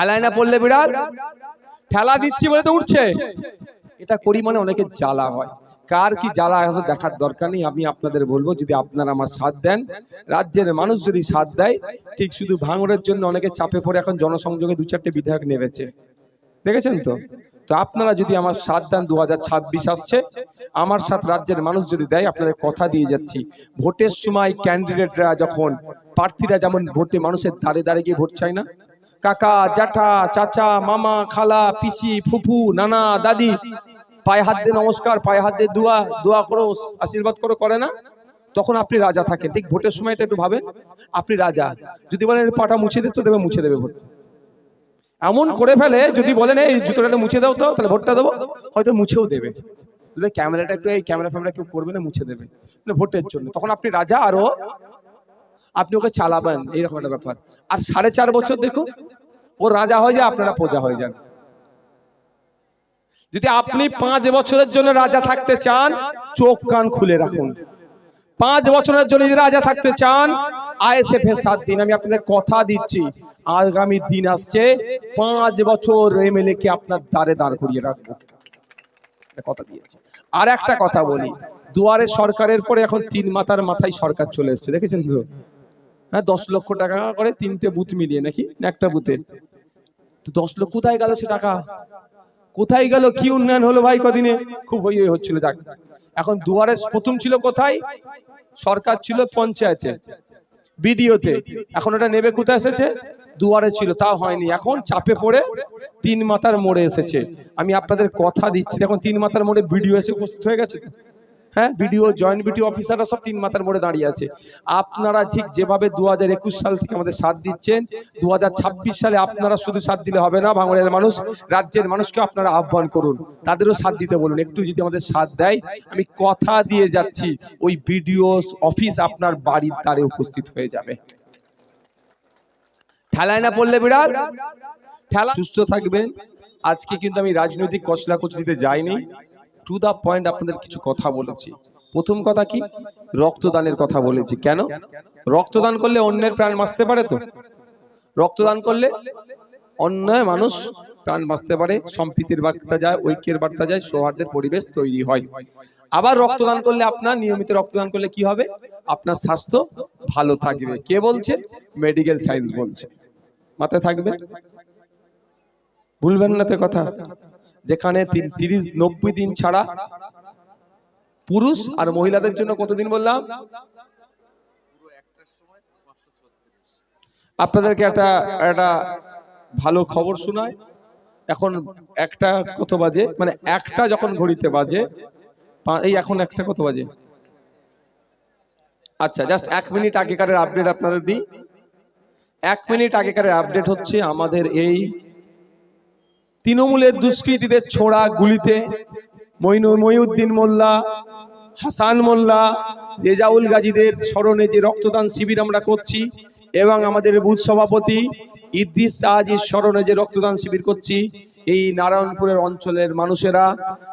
ঠেলায় না পড়লে বিরাট? ঠেলা দিচ্ছি বলে তো উঠছে। এটা করি মানে অনেকে জ্বালা হয়। কার কি জ্বালা আছে দেখার দরকার নেই। আমি আপনাদের বলব, যদি আপনারা আমার সাথ দেন, রাজ্যের মানুষ যদি সাথ দেয়, ঠিক শুধু ভাঙড়ের জন্য অনেকে চাপে পড়ে এখন জনসংযোগে দু চারটে বিধায়ক নেমেছে। দেখেছেন তো? তো আপনারা যদি আমার সাথ দেন দু হাজার ছাব্বিশ আসছে। আমার সাথ রাজ্যের মানুষ যদি দেয়, আপনাদের কথা দিয়ে যাচ্ছি। ভোটের সময় ক্যান্ডিডেটরা যখন প্রার্থীরা যেমন ভোটে মানুষের দাঁড়ে দাঁড়িয়ে গিয়ে ভোট চায় না কাকা, জ্যাঠা, চাচা, মামা, খালা, পিসি, ফুফু, নানা, দাদি। পায়ে হাত দিয়ে নমস্কার, পায়ে হাত দিয়ে দোয়া দোয়া করো, আশীর্বাদ করো, করে না? তখন আপনি রাজা থাকেন। ঠিক ভোটের সময়টা একটু ভাবেন, আপনি রাজা। যদি বলেন পাটা মুছে দিতে দেবে, মুছে দেবে ভোট। এমন করে ফেলে, যদি বলেন, এই জুতোটা মুছে দাও তো, তাহলে ভোটটা দেবো। হয়তো মুছেও দেবে। ক্যামেরাটা একটু, এই ক্যামেরা ফ্যামেরা কেউ করবে না, মুছে দেবে। ভোটের জন্য। তখন আপনি রাজা আরও, আপনি ওকে চালাবেন, এইরকম একটা ব্যাপার। আর সাড়ে চার বছর দেখুন ও রাজা হয়ে যায়, আপনারা প্রজা হয়ে যান। যদি আপনি পাঁচ বছরের জন্য রাজা থাকতে চান, চোখ কান খুলে রাখুন। পাঁচ বছরের জন্য যদি রাজা থাকতে চান আইএসএফ এর সাত দিন। আমি আপনাদের কথা দিচ্ছি, আগামী দিন আসছে, পাঁচ বছর এমএলএ কে আপনার দ্বারে দাঁড় করিয়ে রাখব। কথা দিয়েছে। আর একটা কথা বলি, দুয়ারে সরকারের পরে এখন তিন মাথার মাথায় সরকার চলে এসেছে, দেখেছেন তো? হ্যাঁ দশ লক্ষ টাকা করে তিনটে বুথ মিলিয়ে নাকি? একটা বুথে। তো দশ লক্ষ কোথায় গেল সে টাকা? কোথায় গেল? কি উন্নয়ন হলো ভাই কদিনে? খুব হই হচ্ছিল, যাক। এখন দুয়ারে প্রথম ছিল কোথায়? সরকার ছিল পঞ্চায়েতে, বিডিওতে। এখন ওটা নেবে কোথায় এসেছে? দুয়ারে ছিল, তাও হয়নি। এখন চাপে পড়ে তিন মাথার মোড়ে এসেছে। আমি আপনাদের কথা দিচ্ছি। এখন তিন মাথার মোড়ে বিডিও এসে উপস্থিত হয়ে গেছে। হ্যাঁ বিডিও জয়েন্ট বিডিও অফিসাররা সব তিন মাথার মোড়ে দাঁড়িয়ে আছে। আপনারা ঠিক যেভাবে দু হাজার একুশ সাল থেকে আমাদের সাথ দিচ্ছেন দু হাজার ছাব্বিশ সালে আপনারা শুধু সাথ দিলে হবে না বাংলার মানুষ রাজ্যের মানুষকে আপনারা আহ্বান করুন। তাদেরও সাথ দিতে বলুন। একটু যদি আমাদের সাথ দেয় আমি কথা দিয়ে যাচ্ছি। ওই বিডিও অফিস আপনার বাড়ির দ্বারে উপস্থিত হয়ে যাবে। ঠেলায় না পড়লে বিড়াল? ঠেলা সুস্থ থাকবেন। আজকে কিন্তু আমি রাজনৈতিক কচলা দিতে যাইনি। টু দা পয়েন্ট আপনাদের কিছু কথা বলেছি। প্রথম কথা কি? রক্তদানের কথা বলেছি। কেন? রক্তদান করলে অন্যের প্রাণ বাঁচতে পারে তো? রক্তদান করলে অন্য মানুষ প্রাণ বাঁচতে পারে, সম্প্রীতির বার্তা যায়, ঐক্যের বার্তা যায়, সৌহার্দ্যের পরিবেশ তৈরি হয়। আবার রক্তদান করলে আপনার, নিয়মিত রক্তদান করলে কি হবে? আপনার স্বাস্থ্য ভালো থাকবে। কে বলছে? মেডিকেল সায়েন্স বলছে। মাথায় থাকবে? ভুলবেন না তো কথা। যেখানে তিরিশ, নব্বই দিন ছাড়া পুরুষ আর মহিলাদের জন্য কতদিন বললাম? আপনাদেরকে একটা একটা ভালো খবর শোনায় এখন একটা কত বাজে? মানে একটা যখন ঘড়িতে বাজে এই এখন একটা কত বাজে? আচ্ছা জাস্ট এক মিনিট আগেকারের আপডেট আপনাদের দিই। এক মিনিট আগেকারের আপডেট হচ্ছে আমাদের এই তৃণমূলের দুষ্কৃতীদের ছোড়া গুলিতে মইনু মহিউদ্দিন মোল্লা, হাসান মোল্লা, রেজাউল গাজীদের স্মরণে যে রক্তদান শিবির আমরা করছি এবং আমাদের বুথ সভাপতি ইদ্রিস শাহজির স্মরণে যে রক্তদান শিবির করছি, এই নারায়ণপুরের অঞ্চলের মানুষেরা,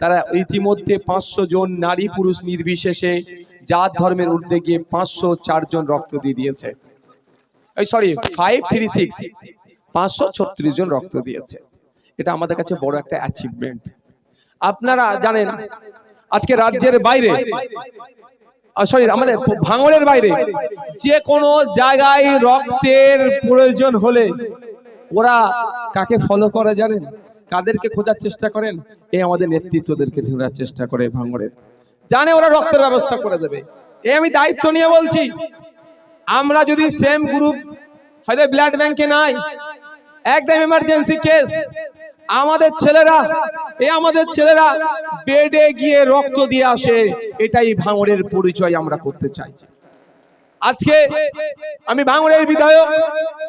তারা ইতিমধ্যে পাঁচশো জন নারী পুরুষ নির্বিশেষে জাত ধর্মের ঊর্ধ্বে গিয়ে পাঁচশো চারজন রক্ত দিয়ে দিয়েছে। সরি ফাইভ থ্রি সিক্স পাঁচশো ছত্রিশ জন রক্ত দিয়েছে। এটা আমাদের কাছে বড় একটা অ্যাচিভমেন্ট আপনারা জানেন আজকে রাজ্যের বাইরে সরি আমাদের ভাঙড়ের বাইরে যে কোনো জায়গায় রক্তের প্রয়োজন হলে ওরা কাকে ফলো করে জানেন? কাদেরকে খোঁজার চেষ্টা করেন? এই আমাদের নেতৃত্বদেরকে খোঁজার চেষ্টা করে ভাঙড়ের। জানে ওরা রক্তের ব্যবস্থা করে দেবে। এই আমি দায়িত্ব নিয়ে বলছি আমরা যদি সেম গ্রুপ হয়তো ব্লাড ব্যাংকে নাই একদম এমার্জেন্সি কেস আমাদের ছেলেরা এই আমাদের ছেলেরা বেডে গিয়ে রক্ত দিয়ে আসে, এটাই ভাঙড়ের পরিচয় আমরা করতে চাইছি। আজকে আমি ভাঙড়ের বিধায়ক,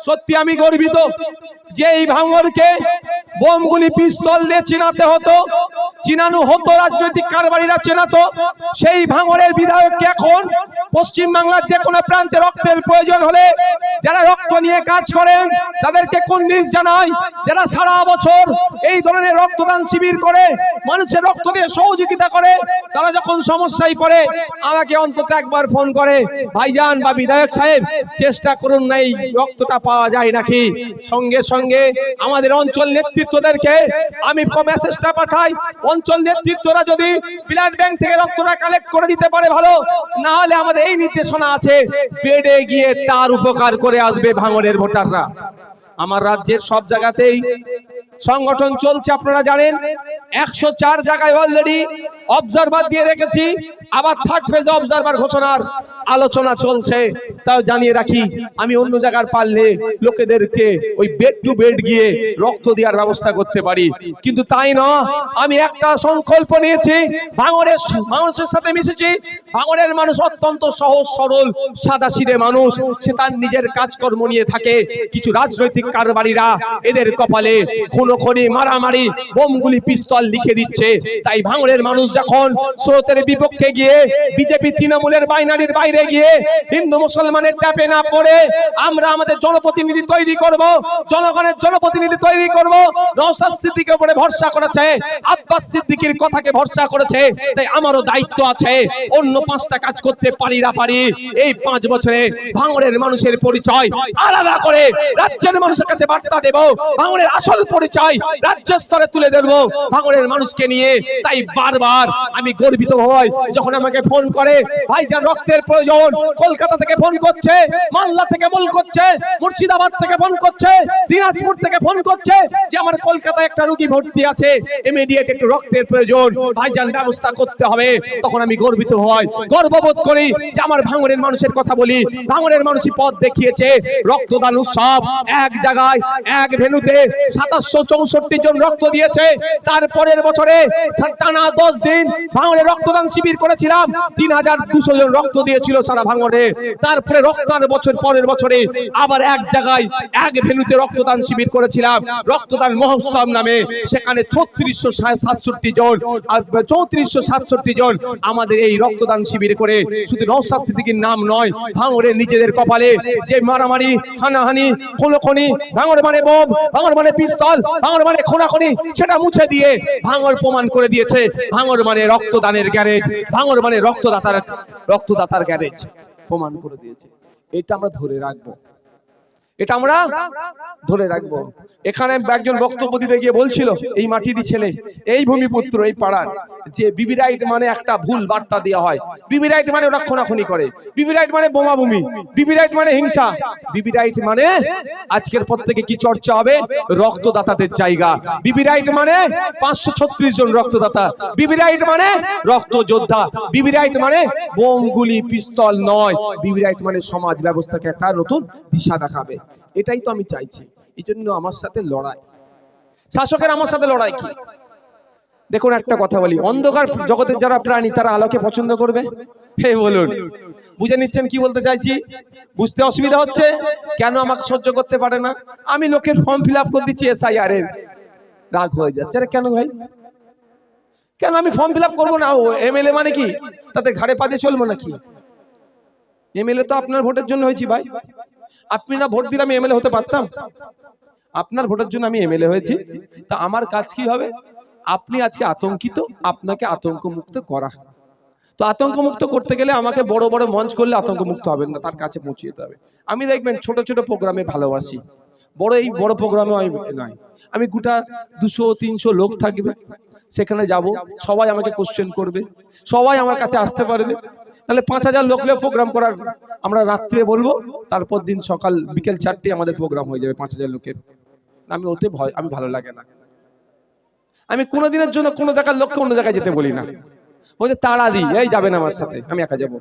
সত্যি আমি গর্বিত যে এই ভাঙড়কে বোমগুলি পিস্তল দিয়ে চিনাতে হতো, চিনানো হতো, রাজনৈতিক কারবারিরা চেনাতো, সেই ভাঙড়ের বিধায়ককে এখন পশ্চিম বাংলার যে কোনো প্রান্তে রক্তের প্রয়োজন হলে যারা রক্ত নিয়ে কাজ করেন, তাদেরকে কুন্ডিস জানাই। যারা সারা বছর এই ধরনের রক্তদান শিবির করে, মানুষের রক্ত দিয়ে সহযোগিতা করে, তারা যখন সমস্যায় পড়ে, আমাকে অন্তত একবার ফোন করে, ভাইজান বা বিধায়ক সাহেব, চেষ্টা করুন না এই রক্তটা পাওয়া যায় নাকি? সঙ্গে সঙ্গে আমাদের অঞ্চল নেতৃত্বদেরকে আমি মেসেজটা পাঠাই, অঞ্চল নেতৃত্বরা যদি ব্লাড ব্যাংক থেকে রক্তটা কালেক্ট করে দিতে পারে ভালো, না হলে আমাদের এই নির্দেশনা আছে পেড়ে গিয়ে তার উপকার করে আসবে ভাঙনের ভোটাররা। আমার রাজ্যের সব জায়গাতেই সংগঠন চলছে, আপনারা জানেন। একশো চার জায়গায় অলরেডি অবজারভার দিয়ে রেখেছি, আবার থার্ড ফেজে অবজারভার ঘোষণার আলোচনা চলছে। তাও জানিয়ে রাখি, আমি অন্য জায়গার পারলে লোকেদেরকে ওই বেড টু বেড গিয়ে রক্ত দেওয়ার ব্যবস্থা করতে পারি। কিন্তু তাই না, আমি একটা সংকল্প নিয়েছি ভাঙরের মানুষের সাথে মিশেছি ভাঙরের মানুষ অত্যন্ত সহজ, সরল সাদা সিধে মানুষ, সে তার নিজের কাজকর্ম নিয়ে থাকে। কিছু রাজনৈতিক কারবারিরা এদের কপালে খুনো খনি মারামারি, বোমগুলি, পিস্তল লিখে দিচ্ছে। তাই ভাঙরের মানুষ যখন স্রোতের বিপক্ষে গিয়ে, বিজেপি, তৃণমূলের বাইনারির বাইরে গিয়ে, হিন্দু মুসলমানের ট্যাপে না পড়ে আমরা আমাদের জনপ্রতিনিধি তৈরি করব, জনগণের জনপ্রতিনিধি তৈরি করব। নওশাদ সিদ্দিকের উপরে ভরসা করেছে, আব্বাস সিদ্দিকের কথাকে ভরসা করেছে, তাই আমারও দায়িত্ব আছে, অন্য পাঁচটা কাজ করতে পারি না পারি। এই পাঁচ বছরে ভাঙড়ের মানুষের পরিচয় আলাদা করে রাজ্যের মানুষের কাছে বার্তা দেব, ভাঙড়ের আসল পরিচয় রাজ্য স্তরে তুলে ধরবো। ভাঙড়ের মানুষকে নিয়ে তাই বারবার আমি গর্বিত হই, যখন আমাকে ফোন করে, ভাইজান রক্তের প্রয়োজন, কলকাতা থেকে ফোন করছে মালদা থেকে ফোন করছে, মুর্শিদাবাদ থেকে ফোন করছে, দিনাজপুর থেকে ফোন করছে যে আমার কলকাতায় একটা রোগী ভর্তি আছে। ইমিডিয়েট একটু রক্তের প্রয়োজন, ভাইজান ব্যবস্থা করতে হবে। তখন আমি গর্বিত হই, গর্ববোধ করি যে আমার ভাঙরের মানুষের কথা বলি। ভাঙরের মানুষই পথ দেখিয়েছে, রক্তদান উৎসব এক জায়গায়, এক ভেনুতে সাতাশশো চৌষট্টি জন রক্ত দিয়েছে। তারপরের বছরে টানা দশ দিন ভাঙরে রক্তদান শিবির করেছিলাম। তিন হাজার দুশো জন রক্ত দিয়েছিল সারা ভাঙরে তারপরে রক্তদান বছর পরের বছরে আবার এক জায়গায় এক ভেনুতে রক্তদান শিবির করেছিলাম। রক্তদান মহোৎসব নামে সেখানে ছত্রিশশো সাতষট্টি জন আর চৌত্রিশশো সাতষট্টি জন আমাদের এই রক্তদান শিবির করে শুধু নৌসাদ সিদ্দিকির নাম নয় ভাঙরে নিজেদের কপালে যে মারামারি, হানাহানি, খোলখনি ভাঙর মানে বোম ভাঙর মানে পিস্তল ভাঙর মানে খোনাখনি সেটা মুছে দিয়ে ভাঙর প্রমাণ করে দিয়েছে। ভাঙর মানে রক্তদানের গ্যারেজ ভাঙর মানে রক্তদাতার রক্তদাতার গ্যারেজ। প্রমাণ করে দিয়েছে। এটা আমরা ধরে রাখব। এটা আমরা ধরে রাখব। এখানে একজন বক্তব্য দিতে গিয়ে বলছিল, এই মাটিরই ছেলে, এই ভূমিপুত্র, এই পাড়ার যে বিবি রাইট মানে একটা ভুল বার্তা দেওয়া হয়। বিবি রাইট মানে খোনাখুনি করে। বিবি রাইট মানে বোমা ভূমি। বিবি রাইট মানে হিংসা। বিবি রাইট মানে আজকের পর থেকে কি চর্চা হবে? রক্তদাতাদের জায়গা। বিবি রাইট মানে পাঁচশো ছত্রিশ জন রক্তদাতা। বিবি রাইট মানে রক্ত যোদ্ধা। বিবি রাইট মানে বোম গুলি পিস্তল নয়। বিবি রাইট মানে সমাজ ব্যবস্থাকে একটা নতুন দিশা দেখাবে। এটাই তো আমি চাইছি। এই জন্য আমার সাথে লড়াই। শাসকের আমার সাথে লড়াই কি? দেখুন একটা কথা বলি, অন্ধকার জগতের যারা প্রাণী, তারা আলোকে পছন্দ করবে? হে, বলুন। বুঝে নিচ্ছেন কি বলতে চাইছি? বুঝতে অসুবিধা হচ্ছে? কেন আমাকে সহ্য করতে পারে না? আমি লোকের ফর্ম ফিল আপ করে দিচ্ছি এসআইআর এর। রাগ হয়ে যাচ্ছে। আরে কেন ভাই? কেন আমি ফর্ম ফিল আপ করব না? এমএলএ মানে কি? তাদের ঘাড়ে পাদে চলবো নাকি? এমএলএ তো আপনার ভোটের জন্য হয়েছি ভাই। আপনি না ভোট দিলে আমি এমএলএ হতে পারতাম? আপনার ভোটের জন্য আমি এমএলএ হয়েছি। তা আমার কাজ কি হবে? আপনি আজকে আতঙ্কিত, আপনাকে আতঙ্ক মুক্ত করা। তো আতঙ্ক মুক্ত করতে গেলে আমাকে বড় বড় মঞ্চ করলে আতঙ্ক মুক্ত হবেন না, তার কাছে পৌঁছে যেতে হবে। আমি দেখবেন ছোট ছোট প্রোগ্রামে ভালোবাসি। বড় এই বড় প্রোগ্রামে আমি নয়। আমি গোটা দুশো, তিনশো লোক থাকবে। সেখানে যাব। সবাই আমাকে কোশ্চেন করবে। সবাই আমার কাছে আসতে পারবে। তাহলে পাঁচ হাজার লোকলেও প্রোগ্রাম করার আমরা রাত্রে বলব, তারপর দিন সকাল বিকেল চারটে আমাদের প্রোগ্রাম হয়ে যাবে পাঁচ হাজার লোকের। আমি ওতে ভয়, আমি ভালো লাগে না। আমি কোনো দিনের জন্য কোনো জায়গার লোককে অন্য জায়গায় যেতে বলি না। বলছে তাড়া দিই এই যাবেন আমার সাথে, আমি একা যাব।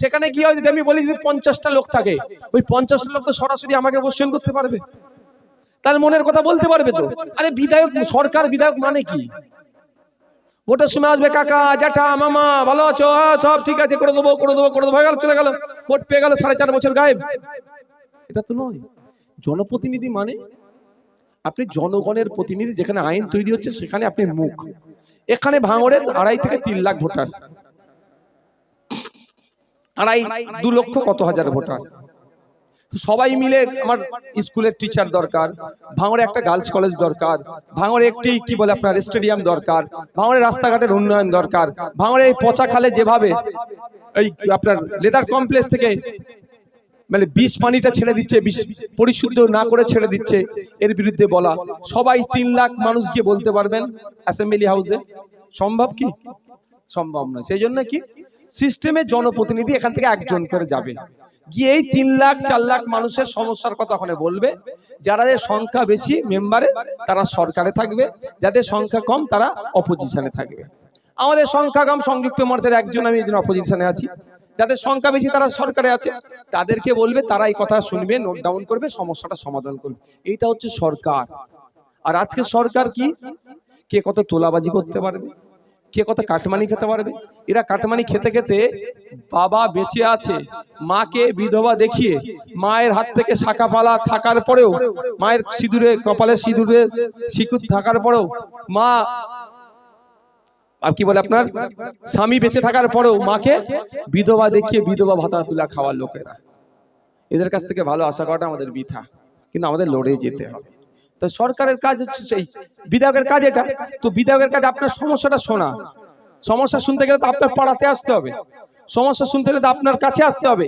সেখানে হয় যদি আমি বলি যদি পঞ্চাশটা লোক থাকে, ওই পঞ্চাশটা লোক তো সরাসরি আমাকে কোশ্চেন করতে পারবে। তার মনের কথা বলতে পারবে তো। আরে বিধায়ক, সরকার বিধায়ক মানে কি? ভোটের সময় আসবে কাকা জ্যাঠা মামা ভালো আছো? হ্যাঁ, সব ঠিক আছে করে দেবো করে দেবো করে দেবো। গেল চলে গেল। ভোট পেয়ে গেল সাড়ে চার বছর গায়েব। এটা তো নয়। জনপ্রতিনিধি মানে আপনি জনগণের প্রতিনিধি যেখানে আইন তৈরি হচ্ছে সেখানে আপনি মুখ। এখানে ভাঙড়ের আড়াই থেকে তিন লাখ ভোটার। আড়াই দু লক্ষ কত হাজার ভোটার? সবাই মিলে আমার স্কুলের টিচার দরকার, ভাঙড়ে একটা গার্লস কলেজ দরকার, ভাঙড়ে একটি কি বলে আপনার স্টেডিয়াম দরকার, ভাঙড়ে রাস্তাঘাটের উন্নয়ন দরকার, ভাঙড়ে এই পচা খালে যেভাবে এই আপনার লেদার কমপ্লেক্স থেকে মানে বিষ পানিটা ছেড়ে দিচ্ছে, বিষ পরিশুদ্ধ না করে ছেড়ে দিচ্ছে, এর বিরুদ্ধে বলা। সবাই তিন লাখ মানুষ গিয়ে বলতে পারবেন অ্যাসেম্বলি হাউসে সম্ভব কি? সম্ভব নয়। সেই জন্য কি? সিস্টেমে জনপ্রতিনিধি এখান থেকে একজন করে যাবে। গিয়ে এই তিন লাখ, চার লাখ মানুষের সমস্যার কথা ওখানে বলবে। যারা সংখ্যা বেশি মেম্বারে তারা সরকারে থাকবে। যাদের সংখ্যা কম, তারা অপোজিশনে থাকবে। আমাদের সংখ্যা কম, সংযুক্ত মোর্চার একজন, আমি একজন অপোজিশনে আছি। যাদের সংখ্যা বেশি, তারা সরকারে আছে। তাদেরকে বলবে, তারা এই কথা শুনবে নোট ডাউন করবে, সমস্যাটা সমাধান করবে। এইটা হচ্ছে সরকার। আর আজকে সরকার কি? কে কত তোলাবাজি করতে পারবে? কে কত কাটমানি খেতে পারবে? এরা কাটমানি খেতে খেতে বাবা বেঁচে আছে। মাকে বিধবা দেখিয়ে মায়ের হাত থেকে শাখা পালা থাকার পরেও, মায়ের সিঁদুরে, কপালে সিঁদুরে শিকুর থাকার পরেও মা আর কি বলে আপনার? স্বামী বেঁচে থাকার পরেও মাকে বিধবা দেখিয়ে বিধবা ভাতা তুলা খাওয়ার লোকেরা। এদের কাছ থেকে ভালো আশা করাটা আমাদের বৃথা। কিন্তু আমাদের লড়ে যেতে হবে। তো সরকারের কাজ হচ্ছে সেই। বিধায়কের কাজ এটা। তো বিধায়কের কাজ আপনার সমস্যাটা শোনা। সমস্যা শুনতে গেলে তো আপনার পাড়াতে আসতে হবে। সমস্যা শুনতে গেলে তো আপনার কাছে আসতে হবে।